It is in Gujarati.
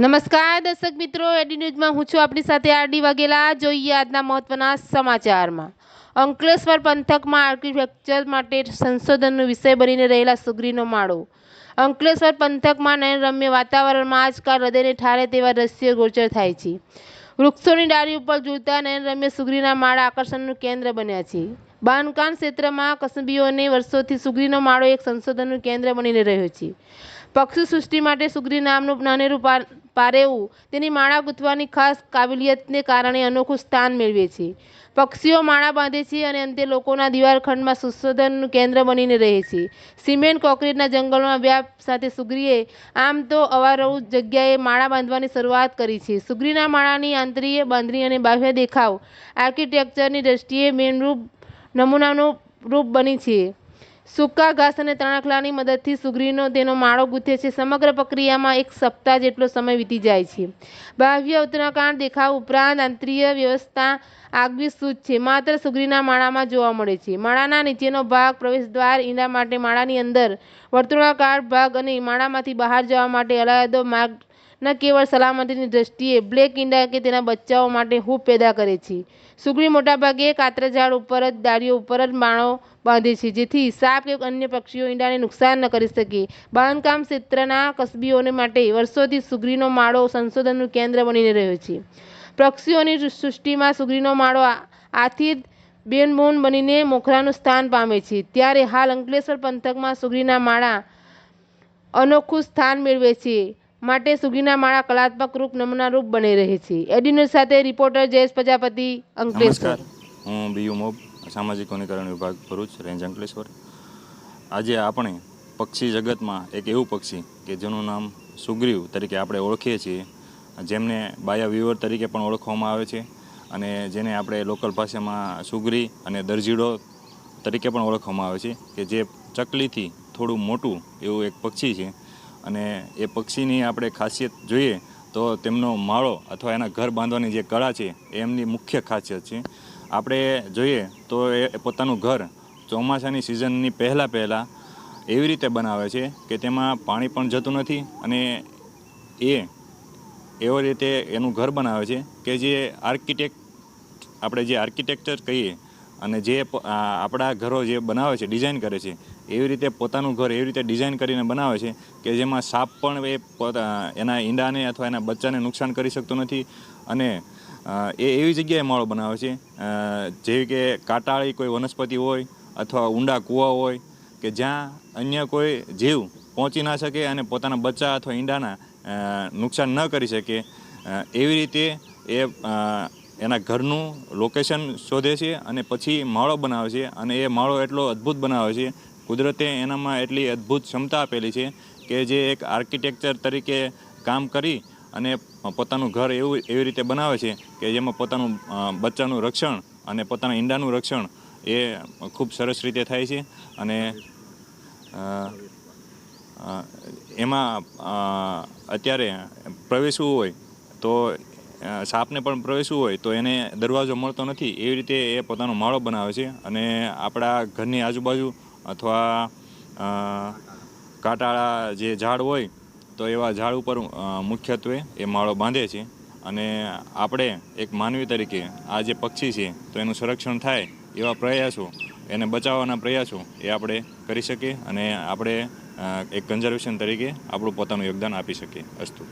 નમસ્કાર દર્શક મિત્રો, એડી ન્યૂઝમાં હું છું આપણી સાથે આરડી વાઘેલા. જોઈએ આજના મહત્વના સમાચારમાં. અંકલેશ્વર પંથકમાં આર્કિટેક્ચર માટે સંશોધનનો વિષય બનીને રહેલા સુગરીનો માળો. અંકલેશ્વર પંથકમાં નયનરમ્ય વાતાવરણમાં આજકાલ હૃદયને ઠારે તેવા દ્રશ્યો ગોચર થાય છે. વૃક્ષોની ડાળી ઉપર ઝૂલતા નયનરમ્ય સુગરીના માળા આકર્ષણનું કેન્દ્ર બન્યા છે. બાંધકામ ક્ષેત્રમાં કસબીઓને વર્ષોથી સુગરીનો માળો એક સંશોધનનું કેન્દ્ર બનીને રહ્યો છે. પક્ષી સૃષ્ટિ માટે સુગરી નામનું નાનેરું પારેવું તેની માળા ગૂંથવાની ખાસ કાબિલિયતને કારણે અનોખું સ્થાન મેળવે છે. પક્ષીઓ માળા બાંધે છે અને અંતે લોકોના દિવાલખંડમાં સંશોધનનું કેન્દ્ર બનીને રહે છે. સિમેન્ટ કોંક્રીટના જંગલોમાં વ્યાપ સાથે સુગરીએ આમ તો અવારવું જગ્યાએ માળા બાંધવાની શરૂઆત કરી છે. સુગરીના માળાની આંતરીય બાંધણી અને બાહ્ય દેખાવ આર્કિટેક્ચરની દ્રષ્ટિએ મેનરૂપ નમૂનાનું રૂપ બની છે. સૂકા ઘાસ અને તણખલાની મદદથી સુગરીનો તેનો માળો ગૂંથે છે. સમગ્ર પ્રક્રિયામાં એક સપ્તાહ જેટલો સમય વીતી જાય છે. બાહ્ય ઉત્તરાકાંડ દેખાવ ઉપરાંત આંતરીય વ્યવસ્થા આગવી સૂચ છે. માત્ર સુગરીના માળામાં જોવા મળે છે. માળાના નીચેનો ભાગ પ્રવેશદ્વાર ઈંડા માટે માળાની અંદર વર્તુળાકાર ભાગ અને માળામાંથી બહાર જવા માટે અલાયદો માર્ગ ન કેવળ સલામતીની દ્રષ્ટિએ બ્લેક ઈંડા કે તેના બચ્ચાઓ માટે હૂપ પેદા કરે છે. સુગરી મોટાભાગે કાતરા ઝાડ ઉપર જ ડાળીઓ ઉપર જ માળો બાંધે છે, જેથી સાપ કે અન્ય પક્ષીઓ ઈંડાને નુકસાન ન કરી શકે. બાંધકામ ક્ષેત્રના કસબીઓને માટે વર્ષોથી સુગરીનો માળો સંશોધનનું કેન્દ્ર બનીને રહ્યો છે. પક્ષીઓની સૃષ્ટિમાં સુગરીનો માળો આથી બેનબોન બનીને મોખરાનું સ્થાન પામે છે. ત્યારે હાલ અંકલેશ્વર પંથકમાં સુગરીના માળા અનોખું સ્થાન મેળવે છે. માટે સુગીના માળા કલાત્મક રૂપ નમૂનારૂપ બની રહી છે. એડિન્યુઝ સાથે રિપોર્ટર જયેશ પ્રજાપતિ, અંકલેશ્વર. હું હું બીયુ મોબ સામાજિક વનીકરણ વિભાગ ભરૂચ, રેન્જ અંકલેશ્વર. આજે આપણે પક્ષી જગતમાં એક એવું પક્ષી કે જેનું નામ સુગ્રીવ તરીકે આપણે ઓળખીએ છીએ, જેમને બાયા વ્યુઅર તરીકે પણ ઓળખવામાં આવે છે અને જેને આપણે લોકલ ભાષામાં સુગરી અને દરજીડો તરીકે પણ ઓળખવામાં આવે છે કે જે ચકલીથી થોડું મોટું એવું એક પક્ષી છે. અને એ પક્ષીની આપણે ખાસિયત જોઈએ તો તેમનો માળો અથવા એના ઘર બાંધવાની જે કળા છે, એ એમની મુખ્ય ખાસિયત છે. આપણે જોઈએ તો એ પોતાનું ઘર ચોમાસાની સિઝનની પહેલાં પહેલાં એવી રીતે બનાવે છે કે તેમાં પાણી પણ જતું નથી અને એ એવી રીતે એનું ઘર બનાવે છે કે જે આર્કિટેક્ટ આપણે જે આર્કિટેક્ચર કહીએ અને જે આપણા ઘરો જે બનાવે છે, ડિઝાઇન કરે છે એવી રીતે પોતાનું ઘર એવી રીતે ડિઝાઇન કરીને બનાવે છે કે જેમાં સાપ પણ એ પોતા એના ઈંડાને અથવા એના બચ્ચાને નુકસાન કરી શકતો નથી અને એ એવી જગ્યાએ માળો બનાવે છે. જેવી કે કાંટાળી કોઈ વનસ્પતિ હોય અથવા ઊંડા કૂવા હોય કે જ્યાં અન્ય કોઈ જીવ પહોંચી ના શકે અને પોતાના બચ્ચા અથવા ઈંડાના નુકસાન ન કરી શકે એવી રીતે એ એના ઘરનું લોકેશન શોધે છે અને પછી માળો બનાવે છે અને એ માળો એટલો અદ્ભુત બનાવે છે કુદરતે એનામાં એટલી અદ્ભુત ક્ષમતા આપેલી છે કે જે એક આર્કિટેક્ચર તરીકે કામ કરી અને પોતાનું ઘર એવું, એવી રીતે બનાવે છે કે જેમાં પોતાનું બચ્ચાનું રક્ષણ અને પોતાના ઈંડાનું રક્ષણ એ ખૂબ સરસ રીતે થાય છે અને એમાં અત્યારે પ્રવેશવું હોય તો સાપને પણ પ્રવેશવું હોય તો એને દરવાજો મળતો નથી. એવી રીતે એ પોતાનો માળો બનાવે છે અને આપણા ઘરની આજુબાજુ અથવા કાંટાળા જે ઝાડ હોય, તો એવા ઝાડ ઉપર મુખ્યત્વે એ માળો બાંધે છે. અને આપણે એક માનવી તરીકે આ જે પક્ષી છે, તો એનું સંરક્ષણ થાય એવા પ્રયાસો, એને બચાવવાના પ્રયાસો એ આપણે કરી શકીએ અને આપણે એક કન્ઝર્વેશન તરીકે આપણું પોતાનું યોગદાન આપી શકીએ. અસ્તુ.